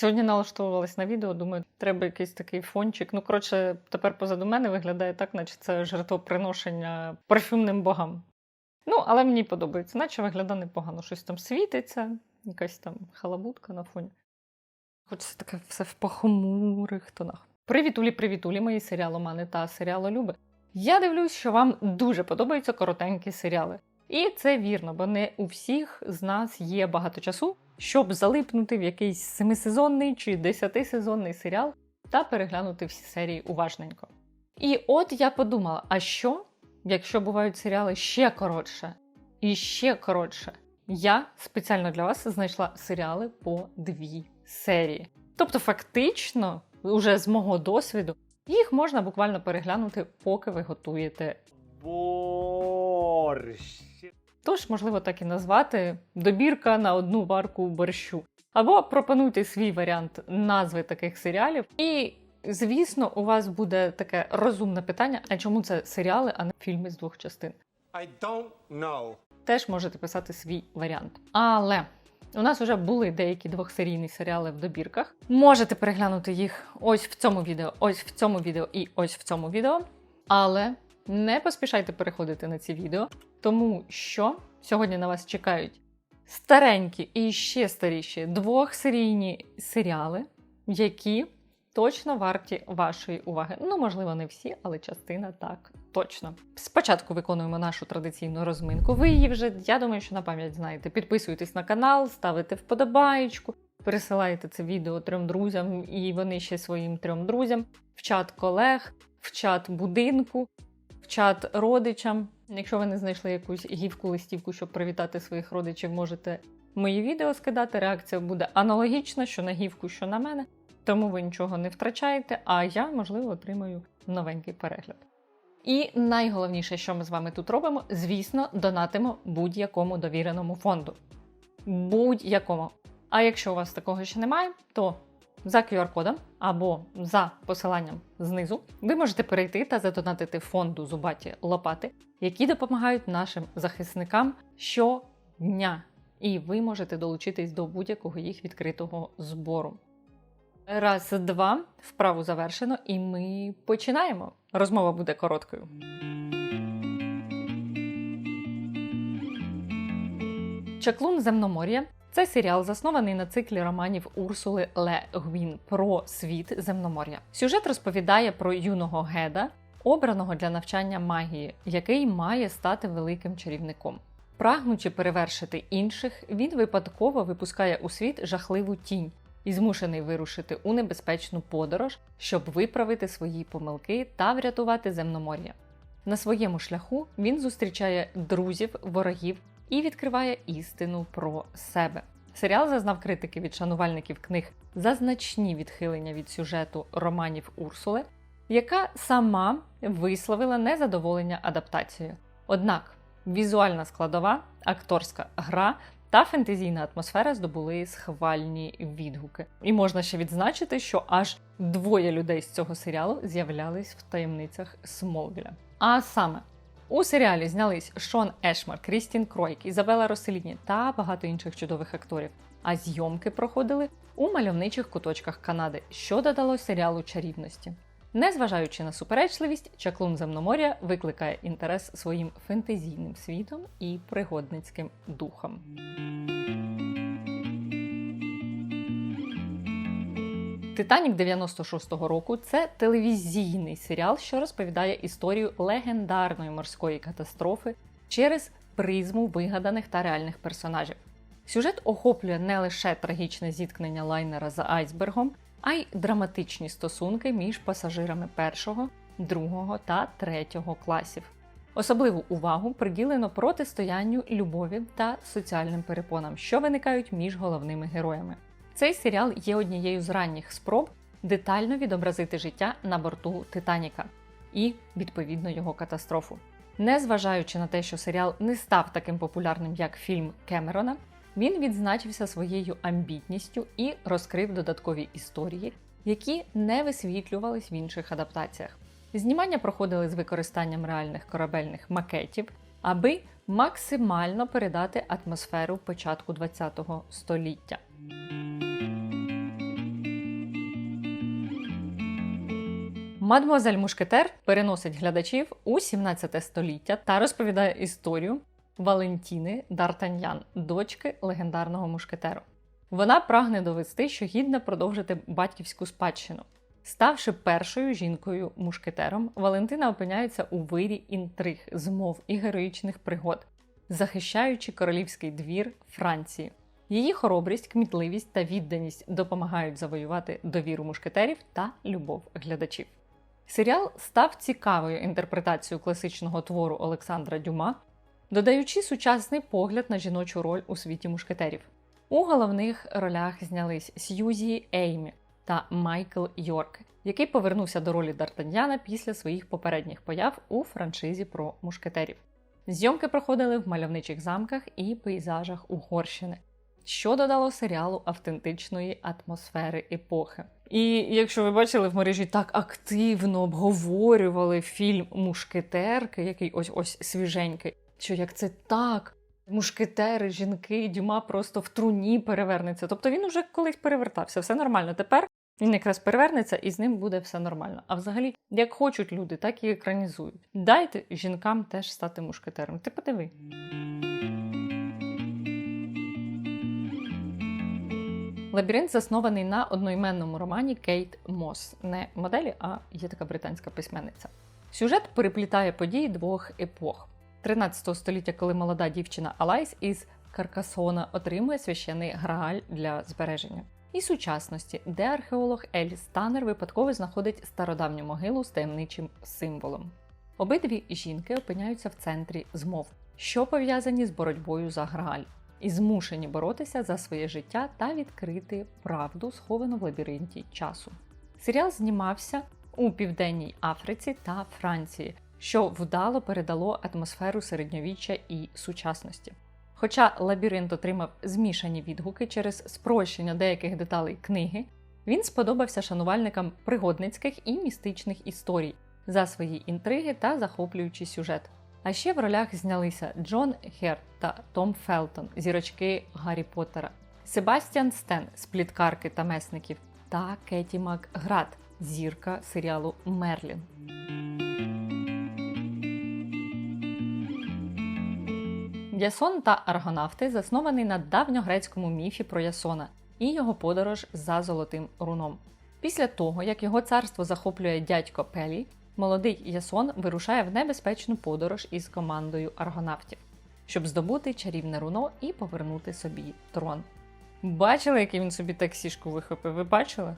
Сьогодні налаштовувалась на відео, думаю, треба якийсь такий фончик. Ну, коротше, тепер позаду мене виглядає так, наче це жертвоприношення парфюмним богам. Ну, але мені подобається, наче виглядає непогано. Щось там світиться, якась там халабутка на фоні. Хочеться таке все в похмурих тонах. Привітулі, привітулі, мої серіаломани та серіалолюби. Я дивлюсь, що вам дуже подобаються коротенькі серіали. І це вірно, бо не у всіх з нас є багато часу, щоб залипнути в якийсь семисезонний чи десятисезонний серіал та переглянути всі серії уважненько. І от я подумала: а що, якщо бувають серіали ще коротше і ще коротше? Я спеціально для вас знайшла серіали по дві серії. Тобто, фактично, уже з мого досвіду, їх можна буквально переглянути, поки ви готуєте борщ. Тож, можливо, так і назвати добірка на одну варку борщу. Або пропонуйте свій варіант назви таких серіалів. І, звісно, у вас буде таке розумне питання: а чому це серіали, а не фільми з двох частин? I don't know. Теж можете писати свій варіант. Але у нас вже були деякі двохсерійні серіали в добірках. Можете переглянути їх ось в цьому відео, ось в цьому відео і ось в цьому відео. Але не поспішайте переходити на ці відео, тому що сьогодні на вас чекають старенькі і ще старіші двохсерійні серіали, які точно варті вашої уваги. Ну, можливо, не всі, але частина так точно. Спочатку виконуємо нашу традиційну розминку. Ви її вже, я думаю, що на пам'ять знаєте. Підписуйтесь на канал, ставите вподобаєчку, пересилаєте це відео трьом друзям, і вони ще своїм трьом друзям, в чат колег, в чат будинку, в чат родичам. Якщо ви не знайшли якусь гівку листівку, щоб привітати своїх родичів, можете мої відео скидати. Реакція буде аналогічна, що на гівку, що на мене. Тому ви нічого не втрачаєте, а я, можливо, отримаю новенький перегляд. І найголовніше, що ми з вами тут робимо, звісно, донатимо будь-якому довіреному фонду. Будь-якому. А якщо у вас такого ще немає, то за QR-кодом або за посиланням знизу ви можете перейти та задонатити фонду Зубаті Лопати, які допомагають нашим захисникам щодня. І ви можете долучитись до будь-якого їх відкритого збору. Раз, два, вправу завершено, і ми починаємо. Розмова буде короткою. Чаклун Земномор'я це серіал, заснований на циклі романів Урсули Ле Гвін про світ земномор'я. Сюжет розповідає про юного геда, обраного для навчання магії, який має стати великим чарівником. Прагнучи перевершити інших, він випадково випускає у світ жахливу тінь і змушений вирушити у небезпечну подорож, щоб виправити свої помилки та врятувати земномор'я. На своєму шляху він зустрічає друзів, ворогів і відкриває істину про себе. Серіал зазнав критики від шанувальників книг за значні відхилення від сюжету романів Урсули, яка сама висловила незадоволення адаптацією. Однак візуальна складова, акторська гра та фентезійна атмосфера здобули схвальні відгуки. І можна ще відзначити, що аж двоє людей з цього серіалу з'являлись в таємницях Смолвіля. А саме у серіалі знялись Шон Ешмар, Крістін Кройк, Ізабела Роселіні та багато інших чудових акторів. А зйомки проходили у мальовничих куточках Канади, що додало серіалу чарівності. Незважаючи на суперечливість, чаклун земномор'я викликає інтерес своїм фентезійним світом і пригодницьким духом. Титанік 96-го року це телевізійний серіал, що розповідає історію легендарної морської катастрофи через призму вигаданих та реальних персонажів. Сюжет охоплює не лише трагічне зіткнення лайнера за айсбергом, а й драматичні стосунки між пасажирами першого, другого та третього класів. Особливу увагу приділено протистоянню любові та соціальним перепонам, що виникають між головними героями. Цей серіал є однією з ранніх спроб детально відобразити життя на борту Титаніка і, відповідно, його катастрофу. Незважаючи на те, що серіал не став таким популярним, як фільм Кемерона, він відзначився своєю амбітністю і розкрив додаткові історії, які не висвітлювались в інших адаптаціях. Знімання проходили з використанням реальних корабельних макетів, аби максимально передати атмосферу початку ХХ століття. Мадмуазель Мушкетер переносить глядачів у 17 століття та розповідає історію Валентіни Д'Артаньян, дочки легендарного мушкетеру. Вона прагне довести, що гідна продовжити батьківську спадщину. Ставши першою жінкою мушкетером, Валентина опиняється у вирі інтриг, змов і героїчних пригод, захищаючи королівський двір Франції. Її хоробрість, кмітливість та відданість допомагають завоювати довіру мушкетерів та любов глядачів. Серіал став цікавою інтерпретацією класичного твору Олександра Дюма, додаючи сучасний погляд на жіночу роль у світі мушкетерів. У головних ролях знялись Сьюзі Еймі та Майкл Йорк, який повернувся до ролі Д'Артаньяна після своїх попередніх появ у франшизі про мушкетерів. Зйомки проходили в мальовничих замках і пейзажах Угорщини, що додало серіалу автентичної атмосфери епохи. І якщо ви бачили в мережі так активно обговорювали фільм Мушкетерки, який ось ось свіженький, що як це так, мушкетери, жінки, дюма просто в труні перевернеться. Тобто він уже колись перевертався, все нормально. Тепер він якраз перевернеться і з ним буде все нормально. А взагалі, як хочуть люди, так і екранізують. Дайте жінкам теж стати мушкетером. Ти подиви. Лабіринт заснований на одноіменному романі Кейт Мос, не моделі, а є така британська письменниця. Сюжет переплітає події двох епох: 13 століття, коли молода дівчина Алайс із Каркасона отримує священний грааль для збереження, і сучасності, де археолог Еліс Танер випадково знаходить стародавню могилу з таємничим символом. Обидві жінки опиняються в центрі змов, що пов'язані з боротьбою за грааль і змушені боротися за своє життя та відкрити правду, сховану в лабіринті часу. Серіал знімався у Південній Африці та Франції, що вдало передало атмосферу середньовіччя і сучасності. Хоча лабіринт отримав змішані відгуки через спрощення деяких деталей книги, він сподобався шанувальникам пригодницьких і містичних історій за свої інтриги та захоплюючий сюжет. А ще в ролях знялися Джон Херт та Том Фелтон, зірочки Гаррі Поттера, Себастьян Стен з пліткарки та месників та Кеті Макград, зірка серіалу Мерлін. Ясон та Аргонавти заснований на давньогрецькому міфі про Ясона і його подорож за золотим руном. Після того, як його царство захоплює дядько Пелі, молодий Ясон вирушає в небезпечну подорож із командою аргонавтів, щоб здобути чарівне руно і повернути собі трон. Бачили, який він собі таксішку вихопив? Ви бачили?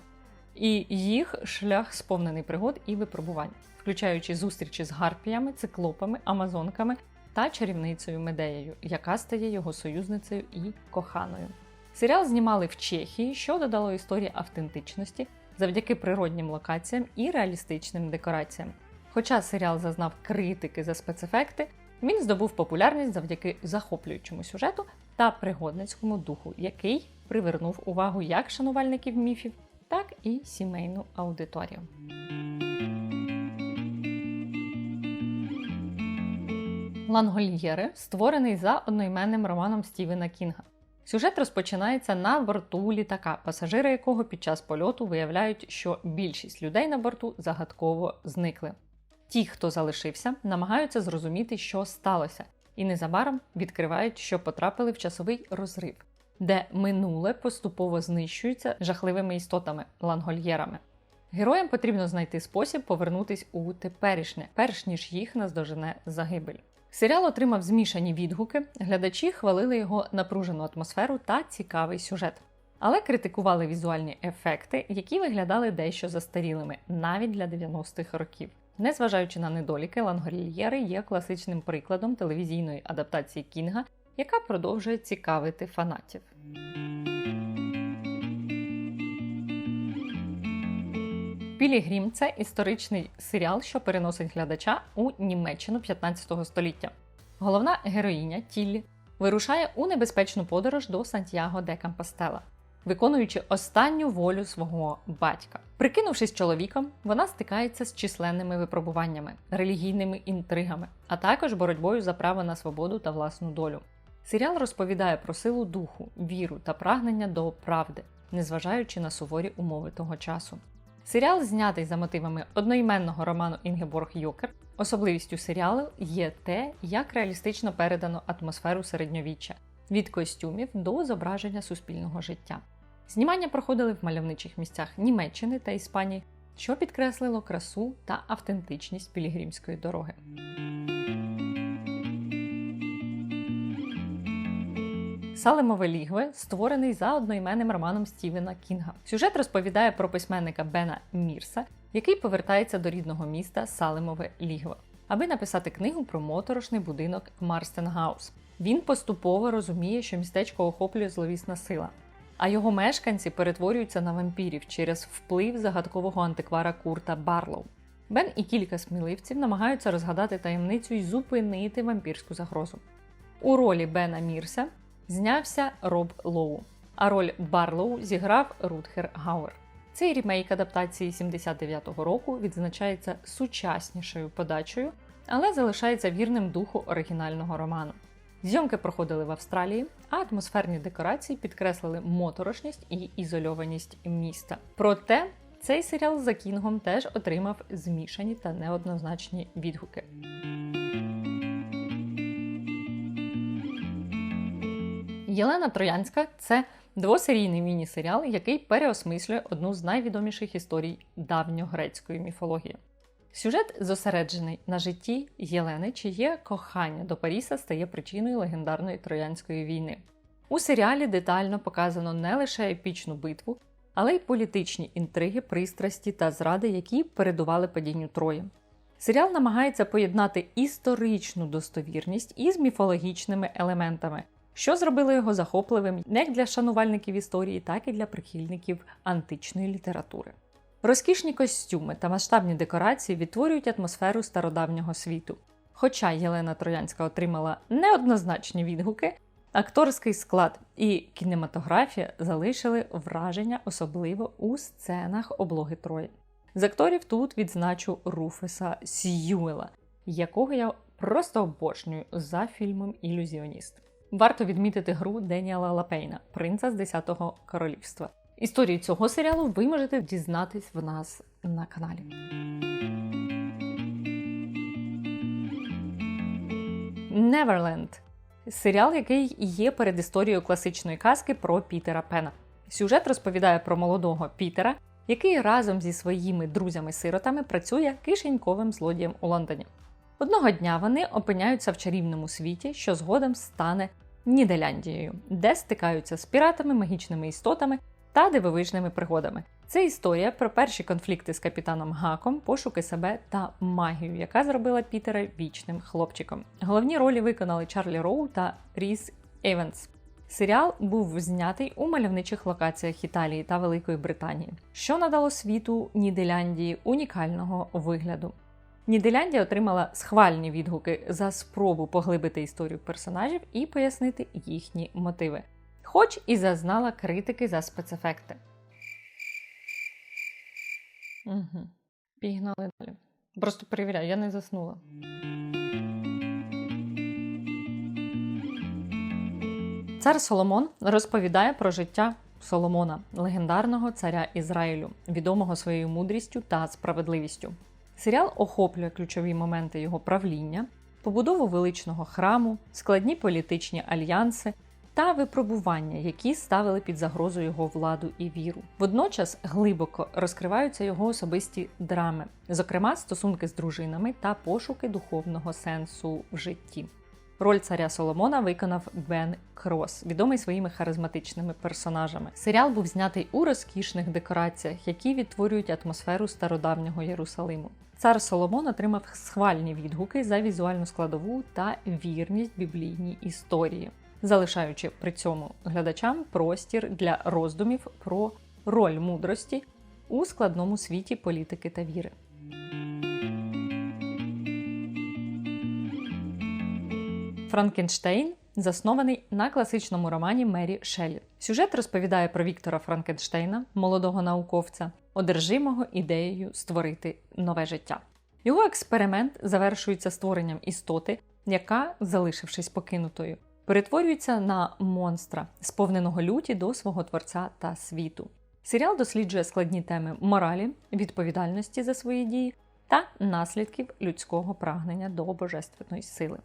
І їх шлях сповнений пригод і випробувань, включаючи зустрічі з гарпіями, циклопами, амазонками та чарівницею Медеєю, яка стає його союзницею і коханою. Серіал знімали в Чехії, що додало історії автентичності завдяки природнім локаціям і реалістичним декораціям. Хоча серіал зазнав критики за спецефекти, він здобув популярність завдяки захоплюючому сюжету та пригодницькому духу, який привернув увагу як шанувальників міфів, так і сімейну аудиторію. Лангольєри створений за одноіменним романом Стівена Кінга. Сюжет розпочинається на борту літака, пасажири якого під час польоту виявляють, що більшість людей на борту загадково зникли. Ті, хто залишився, намагаються зрозуміти, що сталося, і незабаром відкривають, що потрапили в часовий розрив, де минуле поступово знищується жахливими істотами лангольєрами. Героям потрібно знайти спосіб повернутись у теперішнє, перш ніж їх наздожене загибель. Серіал отримав змішані відгуки, глядачі хвалили його напружену атмосферу та цікавий сюжет, але критикували візуальні ефекти, які виглядали дещо застарілими навіть для 90-х років. Незважаючи на недоліки, Лангольєри є класичним прикладом телевізійної адаптації Кінга, яка продовжує цікавити фанатів. Пілігрім це історичний серіал, що переносить глядача у Німеччину 15 століття. Головна героїня Тіллі вирушає у небезпечну подорож до Сантьяго де Кампостела, виконуючи останню волю свого батька. Прикинувшись чоловіком, вона стикається з численними випробуваннями, релігійними інтригами, а також боротьбою за право на свободу та власну долю. Серіал розповідає про силу духу, віру та прагнення до правди, незважаючи на суворі умови того часу. Серіал знятий за мотивами одноіменного роману Інгеборг Йокер. Особливістю серіалу є те, як реалістично передано атмосферу середньовіччя від костюмів до зображення суспільного життя. Знімання проходили в мальовничих місцях Німеччини та Іспанії, що підкреслило красу та автентичність пілігримської дороги. Салемове лігве створений за одноіменним романом Стівена Кінга. Сюжет розповідає про письменника Бена Мірса, який повертається до рідного міста Салемове лігве, аби написати книгу про моторошний будинок Марстенгаус. Він поступово розуміє, що містечко охоплює зловісна сила, а його мешканці перетворюються на вампірів через вплив загадкового антиквара Курта Барлоу. Бен і кілька сміливців намагаються розгадати таємницю і зупинити вампірську загрозу. У ролі Бена Мірса знявся Роб Лоу, а роль Барлоу зіграв Рутгер Гауер. Цей рімейк адаптації 79-го року відзначається сучаснішою подачею, але залишається вірним духу оригінального роману. Зйомки проходили в Австралії, а атмосферні декорації підкреслили моторошність і ізольованість міста. Проте цей серіал за Кінгом теж отримав змішані та неоднозначні відгуки. Єлена Троянська це двосерійний міні-серіал, який переосмислює одну з найвідоміших історій давньогрецької міфології. Сюжет зосереджений на житті Єлени, чиє кохання до Паріса стає причиною легендарної Троянської війни. У серіалі детально показано не лише епічну битву, але й політичні інтриги, пристрасті та зради, які передували падінню Трої. Серіал намагається поєднати історичну достовірність із міфологічними елементами, що зробило його захопливим як для шанувальників історії, так і для прихильників античної літератури. Розкішні костюми та масштабні декорації відтворюють атмосферу стародавнього світу. Хоча Єлена Троянська отримала неоднозначні відгуки, акторський склад і кінематографія залишили враження, особливо у сценах облоги Трої. З акторів тут відзначу Руфеса Сьюела, якого я просто обожнюю за фільмом Ілюзіоніст. Варто відмітити гру Деніала Лапейна, принца з 10-го королівства. Історію цього серіалу ви можете дізнатись в нас на каналі. Неверленд серіал, який є передісторією класичної казки про Пітера Пена. Сюжет розповідає про молодого Пітера, який разом зі своїми друзями-сиротами працює кишеньковим злодієм у Лондоні. Одного дня вони опиняються в чарівному світі, що згодом стане Нідерландією, де стикаються з піратами, магічними істотами та дивовижними пригодами. Це історія про перші конфлікти з капітаном Гаком, пошуки себе та магію, яка зробила Пітера вічним хлопчиком. Головні ролі виконали Чарлі Роу та Ріс Еванс. Серіал був знятий у мальовничих локаціях Італії та Великої Британії, що надало світу Нідерландії унікального вигляду. Нідерландія отримала схвальні відгуки за спробу поглибити історію персонажів і пояснити їхні мотиви, хоч і зазнала критики за спецефекти. Угу. Пігнали далі. Просто перевіряю, я не заснула. Цар Соломон розповідає про життя Соломона, легендарного царя Ізраїлю, відомого своєю мудрістю та справедливістю. Серіал охоплює ключові моменти його правління, побудову величного храму, складні політичні альянси та випробування, які ставили під загрозу його владу і віру. Водночас глибоко розкриваються його особисті драми, зокрема стосунки з дружинами та пошуки духовного сенсу в житті. Роль царя Соломона виконав Бен Крос, відомий своїми харизматичними персонажами. Серіал був знятий у розкішних декораціях, які відтворюють атмосферу стародавнього Єрусалиму. Цар Соломон отримав схвальні відгуки за візуальну складову та вірність біблійній історії, залишаючи при цьому глядачам простір для роздумів про роль мудрості у складному світі політики та віри. Франкенштейн заснований на класичному романі Мері Шеллі. Сюжет розповідає про Віктора Франкенштейна, молодого науковця, одержимого ідеєю створити нове життя. Його експеримент завершується створенням істоти, яка, залишившись покинутою, перетворюється на монстра, сповненого люті до свого творця та світу. Серіал досліджує складні теми моралі, відповідальності за свої дії та наслідків людського прагнення до божественної сили.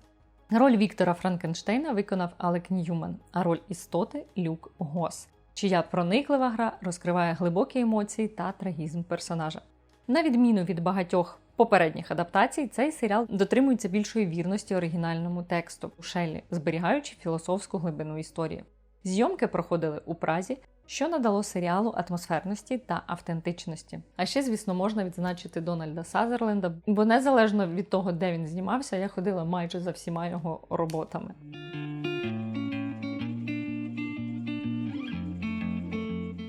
Роль Віктора Франкенштейна виконав Алек Ньюман, а роль істоти Люк Гос, чия прониклива гра розкриває глибокі емоції та трагізм персонажа. На відміну від багатьох попередніх адаптацій, цей серіал дотримується більшої вірності оригінальному тексту у Шеллі, зберігаючи філософську глибину історії. Зйомки проходили у Празі, що надало серіалу атмосферності та автентичності. А ще, звісно, можна відзначити Дональда Сазерленда, бо незалежно від того, де він знімався, я ходила майже за всіма його роботами.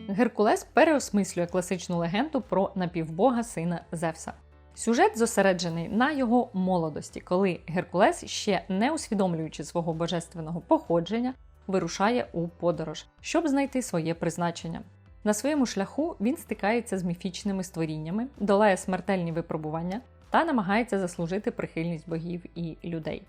Геркулес переосмислює класичну легенду про напівбога сина Зевса. Сюжет зосереджений на його молодості, коли Геркулес, ще не усвідомлюючи свого божественного походження, вирушає у подорож, щоб знайти своє призначення. На своєму шляху він стикається з міфічними створіннями, долає смертельні випробування та намагається заслужити прихильність богів і людей.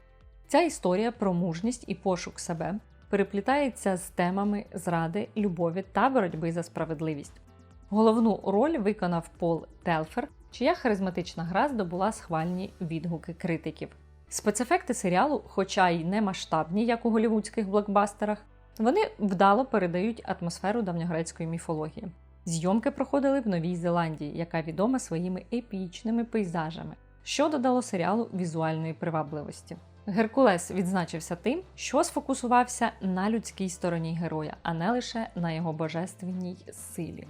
Ця історія про мужність і пошук себе переплітається з темами зради, любові та боротьби за справедливість. Головну роль виконав Пол Телфер, чия харизматична гра здобула схвальні відгуки критиків. Спецефекти серіалу, хоча й не масштабні, як у голівудських блокбастерах, вони вдало передають атмосферу давньогрецької міфології. Зйомки проходили в Новій Зеландії, яка відома своїми епічними пейзажами, що додало серіалу візуальної привабливості. Геркулес відзначився тим, що сфокусувався на людській стороні героя, а не лише на його божественній силі.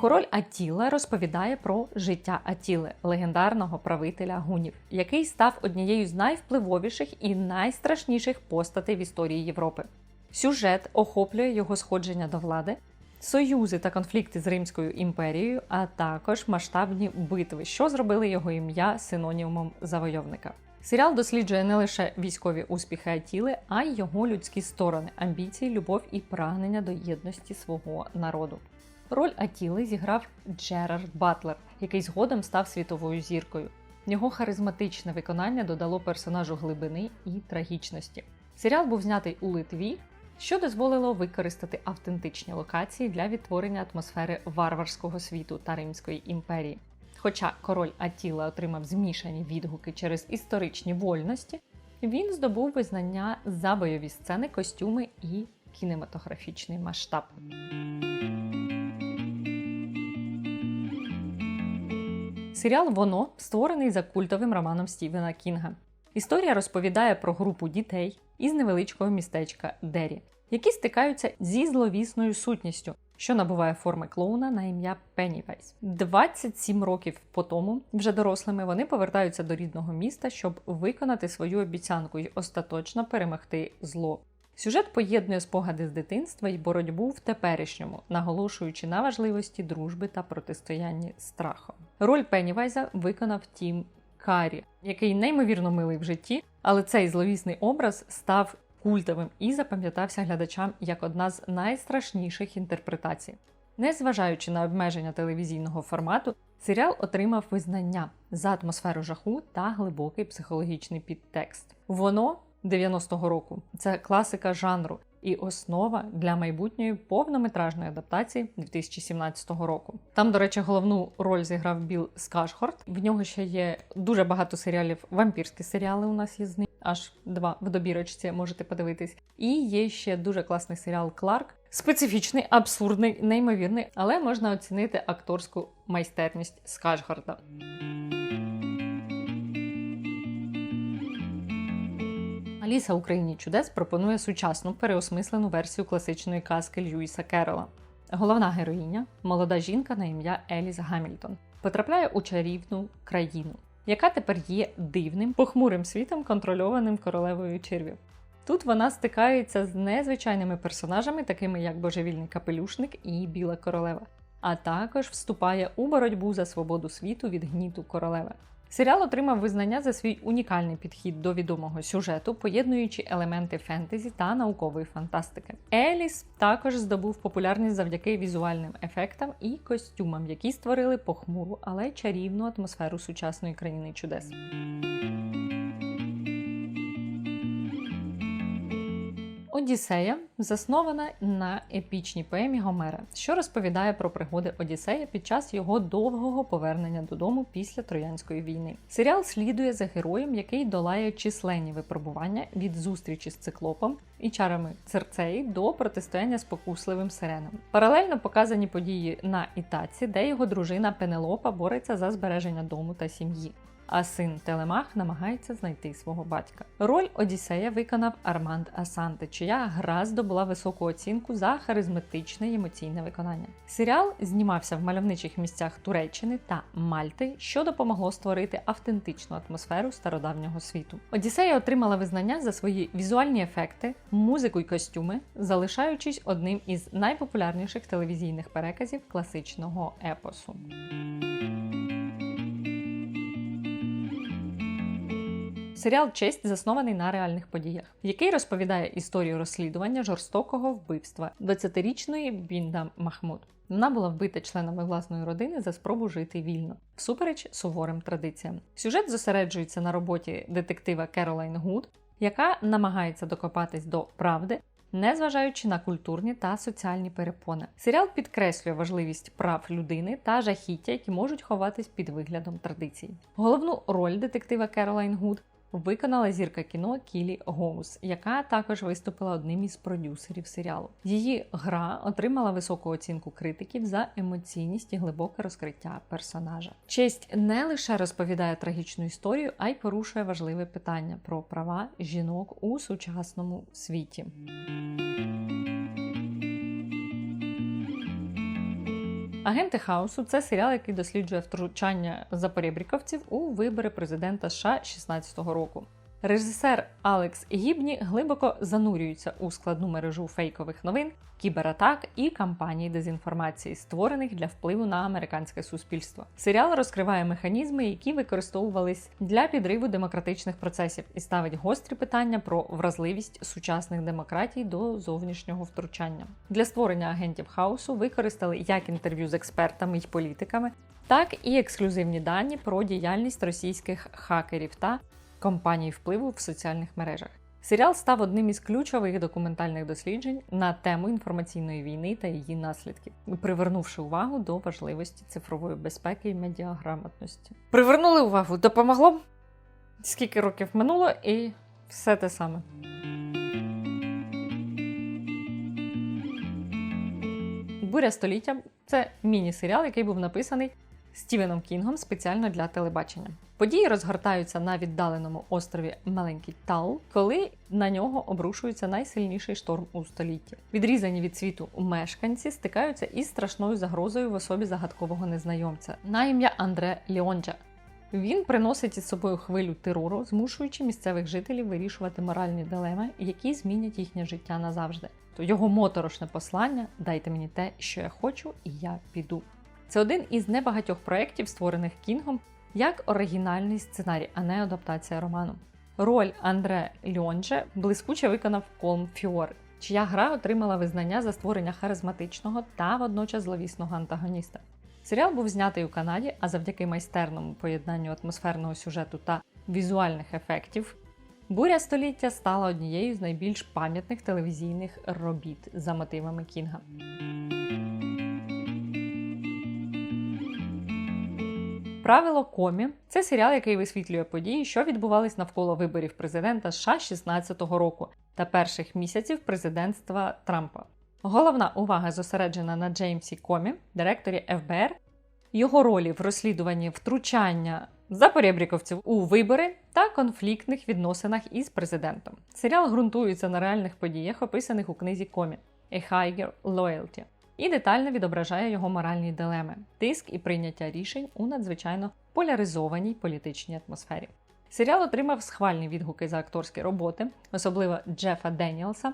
Король Атіла розповідає про життя Атіли, легендарного правителя гунів, який став однією з найвпливовіших і найстрашніших постатей в історії Європи. Сюжет охоплює його сходження до влади, союзи та конфлікти з Римською імперією, а також масштабні битви, що зробили його ім'я синонімом завойовника. Серіал досліджує не лише військові успіхи Атіли, а й його людські сторони, амбіції, любов і прагнення до єдності свого народу. Роль Атіли зіграв Джерард Батлер, який згодом став світовою зіркою. Його харизматичне виконання додало персонажу глибини і трагічності. Серіал був знятий у Литві, що дозволило використати автентичні локації для відтворення атмосфери варварського світу та Римської імперії. Хоча король Атіла отримав змішані відгуки через історичні вольності, він здобув визнання за бойові сцени, костюми і кінематографічний масштаб. Серіал Воно створений за культовим романом Стівена Кінга. Історія розповідає про групу дітей із невеличкого містечка Дері, які стикаються зі зловісною сутністю, що набуває форми клоуна на ім'я Пеннівайз. 27 років по тому, вже дорослими, вони повертаються до рідного міста, щоб виконати свою обіцянку і остаточно перемогти зло. Сюжет поєднує спогади з дитинства і боротьбу в теперішньому, наголошуючи на важливості дружби та протистоянні страхом. Роль Пеннівайза виконав Тім Карі, який неймовірно милий в житті, але цей зловісний образ став культовим і запам'ятався глядачам як одна з найстрашніших інтерпретацій. Незважаючи на обмеження телевізійного формату, серіал отримав визнання за атмосферу жаху та глибокий психологічний підтекст. Воно 90-го року це класика жанру і основа для майбутньої повнометражної адаптації 2017 року. Там, до речі, головну роль зіграв Біл Скашхорт. В нього ще є дуже багато серіалів. Вампірські серіали у нас є з ним, аж два в добірочці можете подивитись. І є ще дуже класний серіал Кларк. Специфічний, абсурдний, неймовірний, але можна оцінити акторську майстерність Скашгорда. Аліса у країні чудес пропонує сучасну переосмислену версію класичної казки Льюіса Керола. Головна героїня, молода жінка на ім'я Еліс Гамільтон, потрапляє у чарівну країну, яка тепер є дивним, похмурим світом, контрольованим королевою червів. Тут вона стикається з незвичайними персонажами, такими як божевільний капелюшник і Біла королева, а також вступає у боротьбу за свободу світу від гніту королеви. Серіал отримав визнання за свій унікальний підхід до відомого сюжету, поєднуючи елементи фентезі та наукової фантастики. Еліс також здобув популярність завдяки візуальним ефектам і костюмам, які створили похмуру, але чарівну атмосферу сучасної країни чудес. Одіссея заснована на епічній поемі Гомера, що розповідає про пригоди Одіссея під час його довгого повернення додому після Троянської війни. Серіал слідує за героєм, який долає численні випробування від зустрічі з циклопом і чарами Церцеї до протистояння спокусливим сиренам. Паралельно показані події на Ітаці, де його дружина Пенелопа бореться за збереження дому та сім'ї а син Телемах намагається знайти свого батька. Роль Одіссея виконав Арманд Асанте, чия гра здобула високу оцінку за харизматичне й емоційне виконання. Серіал знімався в мальовничих місцях Туреччини та Мальти, що допомогло створити автентичну атмосферу стародавнього світу. Одіссея отримала визнання за свої візуальні ефекти, музику й костюми, залишаючись одним із найпопулярніших телевізійних переказів класичного епосу. Серіал Честь заснований на реальних подіях, який розповідає історію розслідування жорстокого вбивства 20-річної Бінда Махмуд. Вона була вбита членами власної родини за спробу жити вільно, всупереч суворим традиціям. Сюжет зосереджується на роботі детектива Керолайн Гуд, яка намагається докопатись до правди, незважаючи на культурні та соціальні перепони. Серіал підкреслює важливість прав людини та жахіття, які можуть ховатись під виглядом традицій. Головну роль детектива Керолайн Гуд виконала зірка кіно Кілі Гоус, яка також виступила одним із продюсерів серіалу. Її гра отримала високу оцінку критиків за емоційність і глибоке розкриття персонажа. Честь не лише розповідає трагічну історію, а й порушує важливе питання про права жінок у сучасному світі. Агенти хаосу це серіал, який досліджує втручання запорєбріковців у вибори президента США 16-го року. Режисер Алекс Гібні глибоко занурюється у складну мережу фейкових новин, кібератак і кампаній дезінформації, створених для впливу на американське суспільство. Серіал розкриває механізми, які використовувались для підриву демократичних процесів, і ставить гострі питання про вразливість сучасних демократій до зовнішнього втручання. Для створення агентів хаосу використали як інтерв'ю з експертами й політиками, так і ексклюзивні дані про діяльність російських хакерів та компаній впливу в соціальних мережах. Серіал став одним із ключових документальних досліджень на тему інформаційної війни та її наслідків, привернувши увагу до важливості цифрової безпеки і медіаграмотності. Привернули увагу, допомогло? Скільки років минуло, і все те саме. Буря століття це міні-серіал, який був написаний Стівеном Кінгом спеціально для телебачення. Події розгортаються на віддаленому острові Маленький Тал, коли на нього обрушується найсильніший шторм у столітті. Відрізані від світу мешканці стикаються із страшною загрозою в особі загадкового незнайомця на ім'я Андре Ліонджа. Він приносить із собою хвилю терору, змушуючи місцевих жителів вирішувати моральні дилеми, які змінять їхнє життя назавжди. То його моторошне послання дайте мені те, що я хочу, і я піду. Це один із небагатьох проєктів, створених Кінгом як оригінальний сценарій, а не адаптація роману. Роль Андре Льонже блискуче виконав Колм Фіор, чия гра отримала визнання за створення харизматичного та водночас зловісного антагоніста. Серіал був знятий у Канаді, а завдяки майстерному поєднанню атмосферного сюжету та візуальних ефектів. Буря століття стала однією з найбільш пам'ятних телевізійних робіт за мотивами Кінга. Правило комі це серіал, який висвітлює події, що відбувались навколо виборів президента США 16-го року та перших місяців президентства Трампа. Головна увага зосереджена на Джеймсі Комі, директорі ФБР, його ролі в розслідуванні втручання запорєбріковців у вибори та конфліктних відносинах із президентом. Серіал ґрунтується на реальних подіях, описаних у книзі Комі «A Higher Loyalty», і детально відображає його моральні дилеми, тиск і прийняття рішень у надзвичайно поляризованій політичній атмосфері. Серіал отримав схвальні відгуки за акторські роботи, особливо Джефа Деніелса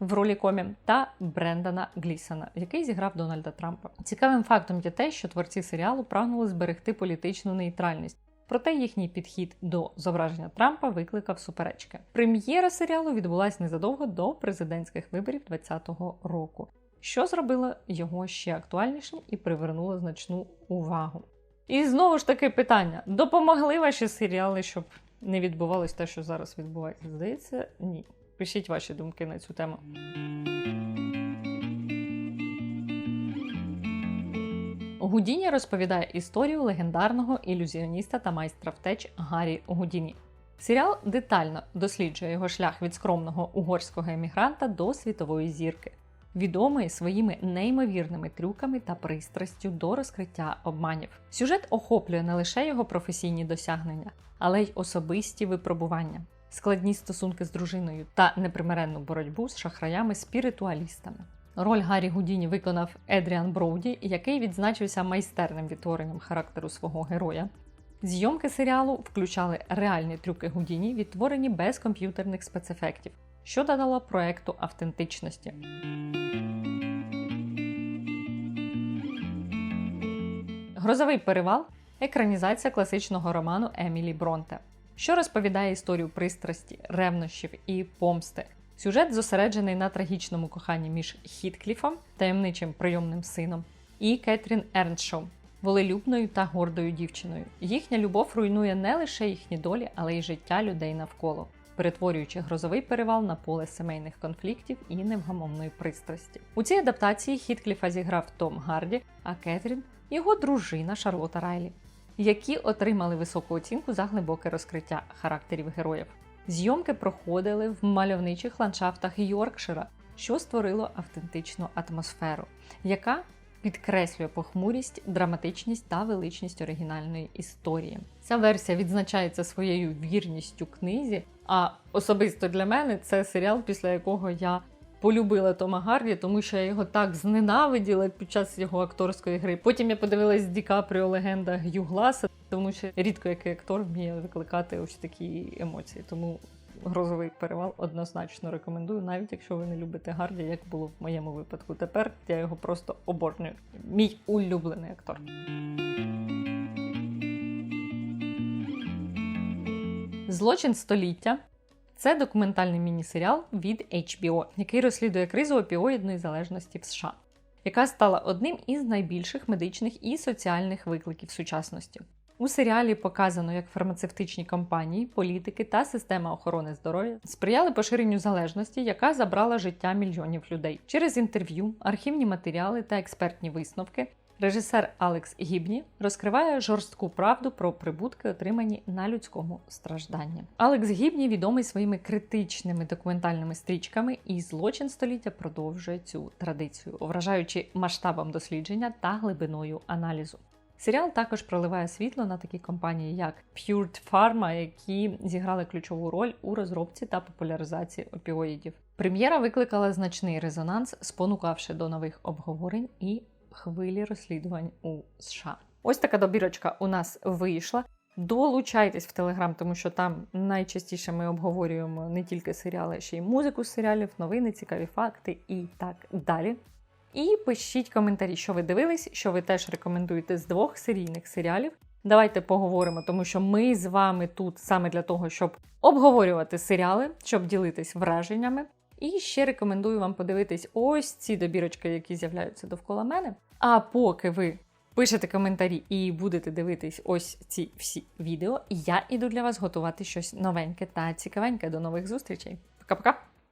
в ролі комі та Брендана Глісона, який зіграв Дональда Трампа. Цікавим фактом є те, що творці серіалу прагнули зберегти політичну нейтральність. Проте їхній підхід до зображення Трампа викликав суперечки. Прем'єра серіалу відбулася незадовго до президентських виборів 2020 року що зробило його ще актуальнішим і привернуло значну увагу. І знову ж таки питання: допомогли ваші серіали, щоб не відбувалось те, що зараз відбувається? Здається, ні. Пишіть ваші думки на цю тему. Гудіні розповідає історію легендарного ілюзіоніста та майстра втеч Гаррі Гудіні. Серіал детально досліджує його шлях від скромного угорського емігранта до світової зірки, відомий своїми неймовірними трюками та пристрастю до розкриття обманів. Сюжет охоплює не лише його професійні досягнення, але й особисті випробування, складні стосунки з дружиною та непримиренну боротьбу з шахраями-спіритуалістами. Роль Гаррі Гудіні виконав Едріан Броуді, який відзначився майстерним відтворенням характеру свого героя. Зйомки серіалу включали реальні трюки Гудіні, відтворені без комп'ютерних спецефектів, що додало проекту автентичності. Грозовий перевал екранізація класичного роману Емілі Бронте, що розповідає історію пристрасті, ревнощів і помсти. Сюжет зосереджений на трагічному коханні між Хіткліфом, таємничим прийомним сином, і Кетрін Ерншоу, волелюбною та гордою дівчиною. Їхня любов руйнує не лише їхні долі, але й життя людей навколо, перетворюючи грозовий перевал на поле сімейних конфліктів і невгамовної пристрасті. У цій адаптації Хіткліфа зіграв Том Гарді, а Кетрін його дружина Шарлота Райлі, які отримали високу оцінку за глибоке розкриття характерів героїв. Зйомки проходили в мальовничих ландшафтах Йоркшира, що створило автентичну атмосферу, яка підкреслює похмурість, драматичність та величність оригінальної історії. Ця версія відзначається своєю вірністю книзі. А особисто для мене це серіал, після якого я полюбила Тома Гарді, тому що я його так зненавиділа під час його акторської гри. Потім я подивилась Ді Капріо легенда Г'ю Гласа, тому що рідко який актор вміє викликати ось такі емоції. Тому грозовий перевал однозначно рекомендую, навіть якщо ви не любите Гарді, як було в моєму випадку. Тепер я його просто обожнюю. Мій улюблений актор. Злочин століття це документальний міні-серіал від HBO, який розслідує кризу опіоїдної залежності в США, яка стала одним із найбільших медичних і соціальних викликів сучасності. У серіалі показано, як фармацевтичні компанії, політики та система охорони здоров'я сприяли поширенню залежності, яка забрала життя мільйонів людей. Через інтерв'ю, архівні матеріали та експертні висновки. Режисер Алекс Гібні розкриває жорстку правду про прибутки, отримані на людському стражданні. Алекс Гібні відомий своїми критичними документальними стрічками, і злочин століття продовжує цю традицію, вражаючи масштабом дослідження та глибиною аналізу. Серіал також проливає світло на такі компанії, як Pure Pharma, які зіграли ключову роль у розробці та популяризації опіоїдів. Прем'єра викликала значний резонанс, спонукавши до нових обговорень і хвилі розслідувань у США. Ось така добірочка у нас вийшла. Долучайтесь в Телеграм, тому що там найчастіше ми обговорюємо не тільки серіали, а ще й музику серіалів, новини, цікаві факти і так далі. І пишіть коментарі, що ви дивились, що ви теж рекомендуєте з двох серійних серіалів. Давайте поговоримо, тому що ми з вами тут саме для того, щоб обговорювати серіали, щоб ділитись враженнями. І ще рекомендую вам подивитись ось ці добірочки, які з'являються довкола мене. А поки ви пишете коментарі і будете дивитись ось ці всі відео, я іду для вас готувати щось новеньке та цікавеньке. До нових зустрічей. Пока-пока!